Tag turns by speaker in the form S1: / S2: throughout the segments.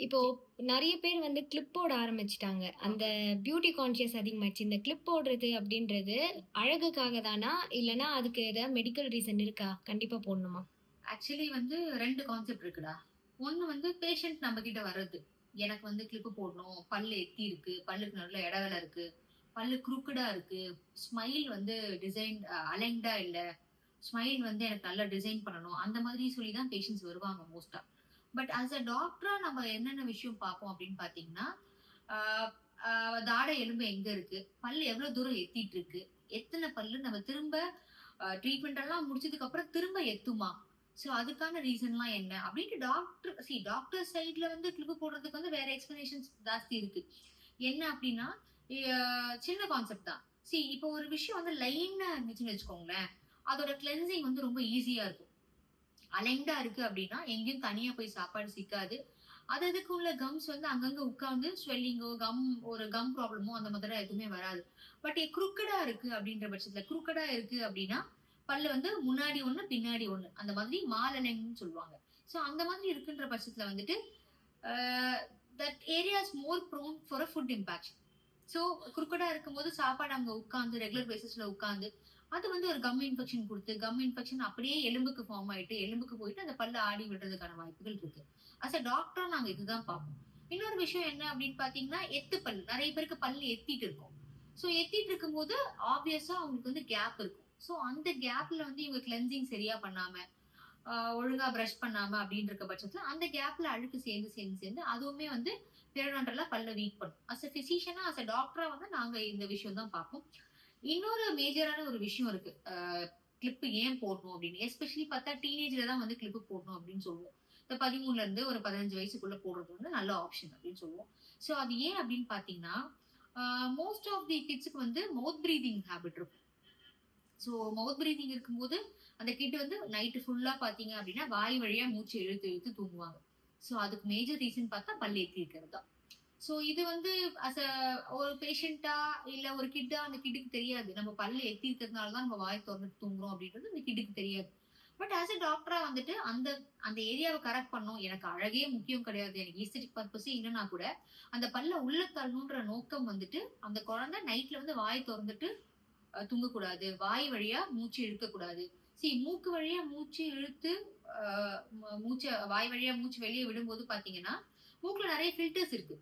S1: இப்போ நிறைய பேர் வந்து கிளிப் போட ஆரம்பிச்சிட்டாங்க அந்த பியூட்டி கான்ஷியஸ் அதிகமாயிடுச்சு. இந்த கிளிப் போடுறது அப்படின்றது அழகுக்காக தானா? இல்லைன்னா அதுக்கு ஏதாவது மெடிக்கல் ரீசன் இருக்கா? கண்டிப்பா போடணுமா?
S2: ஆக்சுவலி வந்து ரெண்டு கான்செப்ட் இருக்குடா. ஒன்று வந்து பேஷண்ட் நம்ம கிட்ட வர்றது. எனக்கு வந்து கிளிப் போடணும். பல்லு எத்தி இருக்கு. பல்லுக்கு நல்ல இடைவேளை இருக்கு. பல்லு குரூக்கடா இருக்கு. ஸ்மைல் வந்து டிசைன் அ அலைன்டா இல்ல. ஸ்மைல் வந்து எனக்கு நல்லா டிசைன் பண்ணணும். அந்த மாதிரி சொல்லி தான் பேஷண்ட்ஸ் வருவாங்க மோஸ்டா பட் ஆஸ் அ டாக்டரா நம்ம என்னென்ன விஷயம் பார்ப்போம் அப்படின்னு பார்த்தீங்கன்னா, தாடை எலும்பு எங்க இருக்கு? பல்லு எவ்வளவு தூரம் எத்திட்டு இருக்கு? எத்தனை பல்லு நம்ம திரும்ப ட்ரீட்மெண்ட் எல்லாம் முடிச்சதுக்கு அப்புறம் திரும்ப எத்துமா? ஸோ அதுக்கான ரீசன்லாம் என்ன? அப்படின்ட்டு டாக்டர் சி டாக்டர் சைட்ல வந்து கிளிப்பு போடுறதுக்கு வந்து வேற எக்ஸ்பிளனேஷன்ஸ் ஜாஸ்தி இருக்கு. என்ன அப்படின்னா, சின்ன கான்செப்ட் தான். சி இப்போ ஒரு விஷயம் வந்து லைனா இருந்துச்சுன்னு வச்சுக்கோங்களேன், அதோட கிளென்சிங் வந்து ரொம்ப ஈஸியா இருக்கும். அலைண்டா இருக்கு அப்படின்னா, எங்கேயும் தனியா போய் சாப்பாடு சிக்காது. அது அதுக்கு உள்ள கம்ஸ் வந்து அங்கங்க உட்காந்து ஸ்வெல்லிங்கோ, கம் ஒரு கம் ப்ராப்ளமோ அந்த மாதிரிலாம் எதுவுமே வராது. பட் குரூக்கடா இருக்கு அப்படின்ற பட்சத்துல குரூக்கடா இருக்கு அப்படின்னா, பல்லு வந்து முன்னாடி ஒண்ணு, பின்னாடி ஒண்ணு. அந்த மாதிரி மாலலைன்னு சொல்லுவாங்க. ஸோ அந்த மாதிரி இருக்குன்ற பட்சத்துல வந்துட்டு, that areas more prone for a food impaction. So குரூக்கடா இருக்கும்போது சாப்பாடு அங்க உட்காந்து ரெகுலர் பேசிஸ்ல உட்காந்து அது வந்து ஒரு கம் இன்ஃபெக்ஷன் கொடுத்து கம் இன்ஃபெக்ஷன் அப்படியே எலும்புக்கு ஃபார்ம் ஆயிட்டு, எலும்புக்கு போயிட்டு அந்த பல்ல ஆடி விடுறதுக்கான வாய்ப்புகள் இருக்கு. ஆஸ் அ டாக்டரா நாங்க இதுதான் பார்ப்போம். இன்னொரு விஷயம் என்ன அப்படின்னு பார்த்தீங்கன்னா, எத்து பல். நிறைய பேருக்கு பல்லு எத்திட்டு இருக்கும். ஸோ எத்திட்டு இருக்கும்போது ஆப்வியஸா அவங்களுக்கு வந்து கேப் இருக்கும். ஸோ அந்த கேப்ல வந்து இவங்க கிளென்சிங் சரியா பண்ணாம, ஒழுங்கா பிரஷ் பண்ணாம அப்படின்னு இருக்க பட்சத்துல, அந்த கேப்ல அழுக்கு சேர்ந்து சேர்ந்து சேர்ந்து அதுவுமே வந்து பெரிடான்டலா பல்ல வீக் பண்ணும். அஸ் அ பிசிஷியனா, அஸ் அ டாக்டரா வந்து நாங்க இந்த விஷயம் தான் பார்ப்போம். இன்னொரு மேஜரான ஒரு விஷயம் இருக்கு. கிளிப்பு ஏன் போடணும் அப்படின்னு. எஸ்பெஷலி பார்த்தா டீனேஜ்ல தான் வந்து கிளிப்பு போடணும் அப்படின்னு சொல்லுவோம். இந்த 13ல இருந்து ஒரு 15 வயசுக்குள்ள போடுறது வந்து நல்ல ஆப்ஷன் அப்படின்னு சொல்லுவோம். ஸோ அது ஏன் அப்படின்னு பார்த்தீங்கன்னா, மோஸ்ட் ஆஃப் தி கிட்ஸுக்கு வந்து மவுத் ப்ரீதிங் ஹேபிட் இருக்கும். ஸோ மவுத் பிரீதிங் இருக்கும்போது, அந்த கிட் வந்து நைட்டு ஃபுல்லாக பார்த்தீங்க அப்படின்னா, வாய் வழியாக மூச்சு இழுத்து இழுத்து தூங்குவாங்க. ஸோ அதுக்கு மேஜர் ரீசன் பார்த்தா பல் எத்தி இருக்கிறது தான். ஸோ இது வந்து அஸ் அ ஒரு பேஷண்ட்டா இல்லை ஒரு கிட்டா அந்த கிட்டுக்கு தெரியாது. நம்ம பல்லு எத்தி இருக்கிறதுனால தான் நம்ம வாய் திறந்துட்டு தூங்குறோம் அப்படின்றது அந்த கிட்டுக்கு தெரியாது. பட் ஆஸ் அ டாக்டரா வந்துட்டு அந்த அந்த ஏரியாவை கரெக்ட் பண்ணோம் எனக்கு அழகே முக்கியம் கிடையாது. எனக்கு எஸ்தெடிக் பர்பஸே இல்லைன்னா கூட, அந்த பல்ல உள்ள தள்ளணுன்ற நோக்கம் வந்துட்டு, அந்த குழந்தை நைட்ல வந்து வாய் திறந்துட்டு தூங்கக்கூடாது. வாய் வழியா மூச்சு இழுக்கக்கூடாது. சி மூக்கு வழியா மூச்சு இழுத்து மூச்சை வாய் வழியா மூச்சு வெளியே விடும்போது பார்த்தீங்கன்னா, மூக்குல நிறைய ஃபில்டர்ஸ் இருக்கு.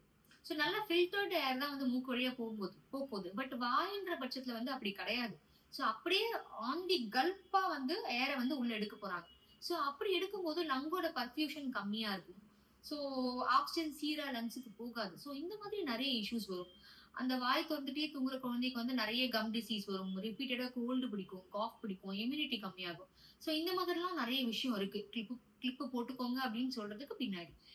S2: ஸோ நல்லா ஃபில்டர்டு ஏர் தான் வந்து மூக்கு வழியா போகும்போது போகுது பட் வாய்ன்ற பட்சத்துல வந்து அப்படி கிடையாது. ஸோ அப்படியே ஆன் தி கல்ப்பா வந்து ஏரை வந்து உள்ள எடுக்க போறாங்க. ஸோ அப்படி எடுக்கும்போது லங்கோட பர்ஃப்யூஷன் கம்மியா இருக்கும். ஸோ ஆக்சிஜன் சீரா லங்ஸுக்கு போகாது. ஸோ இந்த மாதிரி நிறைய இஷ்யூஸ் வரும். அந்த வாய் திறந்துட்டே தூங்குற குழந்தைக்கு வந்து நிறைய கம் டிசீஸ் வரும். ரிப்பீட்டடா கோல்டு பிடிக்கும், காஃப் பிடிக்கும், இம்யூனிட்டி கம்மியாகும். ஸோ இந்த மாதிரிலாம் நிறைய விஷயம் இருக்கு. கிளிப் கிளிப் போட்டுக்கோங்க அப்படின்னு சொல்றதுக்கு பின்னாடி.